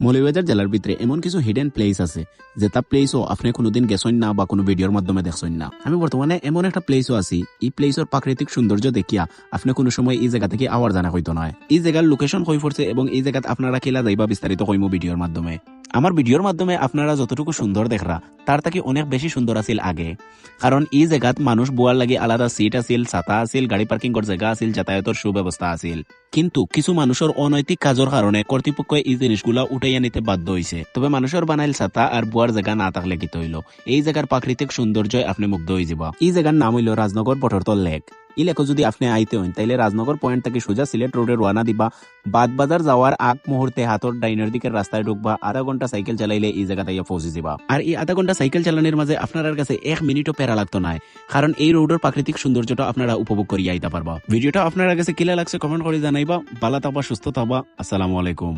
মৌলভীবাজার জেলার ভিতরে এমন কিছু হিডেন প্লেস আছে, যে তা প্লেসও আপনি কোনোদিন গেছেন না বা কোনো ভিডিওর মাধ্যমে দেখছেন না। আমি বর্তমানে এমন একটা প্লেসও আছি, এই প্লেসের প্রাকৃতিক সৌন্দর্য দেখিয়া আপনি কোনো সময় এই জায়গা থেকে আওয়ার জানা হইতো নয় এই জায়গার লোকেশন হয়ে পড়ছে এবং এই জায়গাত আপনারা খেলা যাইবা বিস্তারিত কইমো ভিডিওর মাধ্যমে। আমার ভিডিওর মাধ্যমে আপনারা যতটুকু সুন্দর দেখরা, তার থেকে অনেক বেশি সুন্দর আছিল আগে। কারণ এই জায়গাত মানুষ বোয়ার লাগে আলাদা সিট আছিল, ছাতা আছিল, গাড়ি পার্কিং করার জায়গা আছিল যাতায়াতের সুব্যবস্থা আছিল। কিন্তু কিছু মানুষের অনৈতিক কাজের কারণে কর্তৃপক্ষ এই জিনিসগুলা উঠাইয়া নিতে বাধ্য হইছে তবে মানুষের বানাইল ছাতা আর বুয়ার জায়গা না থাকলে কি হইল এই জায়গার প্রাকৃতিক সৌন্দর্যয় আপনি মুগ্ধ হয়ে যাব। এই জায়গার নাম হইল রাজনগর পটরতল লেক। এই লেখো যদি আপনি আইতে হইন, তাইলে রাজনগর পয়েন্ট থেকে সোজা সিলেট রোডে রওনা দিবা। বাদ বাজার যাওয়ার আগ মুহূর্তে হাতর ডাইনের দিকের রাস্তায় ঢুকবা, আধা ঘণ্টা সাইকেল চালাইলে এই জায়গা তাইয়া পৌঁছে যাবা আর এই আধা ঘণ্টা সাইকেল চালানোর মাঝে আপনার কাছে এক মিনিটও প্যারা লাগতো না কারণ এই রোডের প্রাকৃতিক সৌন্দর্যটা আপনারা উপভোগ করিয়া আইতে পারবা। ভিডিওটা আপনার কাছে কিলা লাগছে কমেন্ট করে জানাইবা। ভালো থাকবা, সুস্থ থাকবা। আসসালামু আলাইকুম।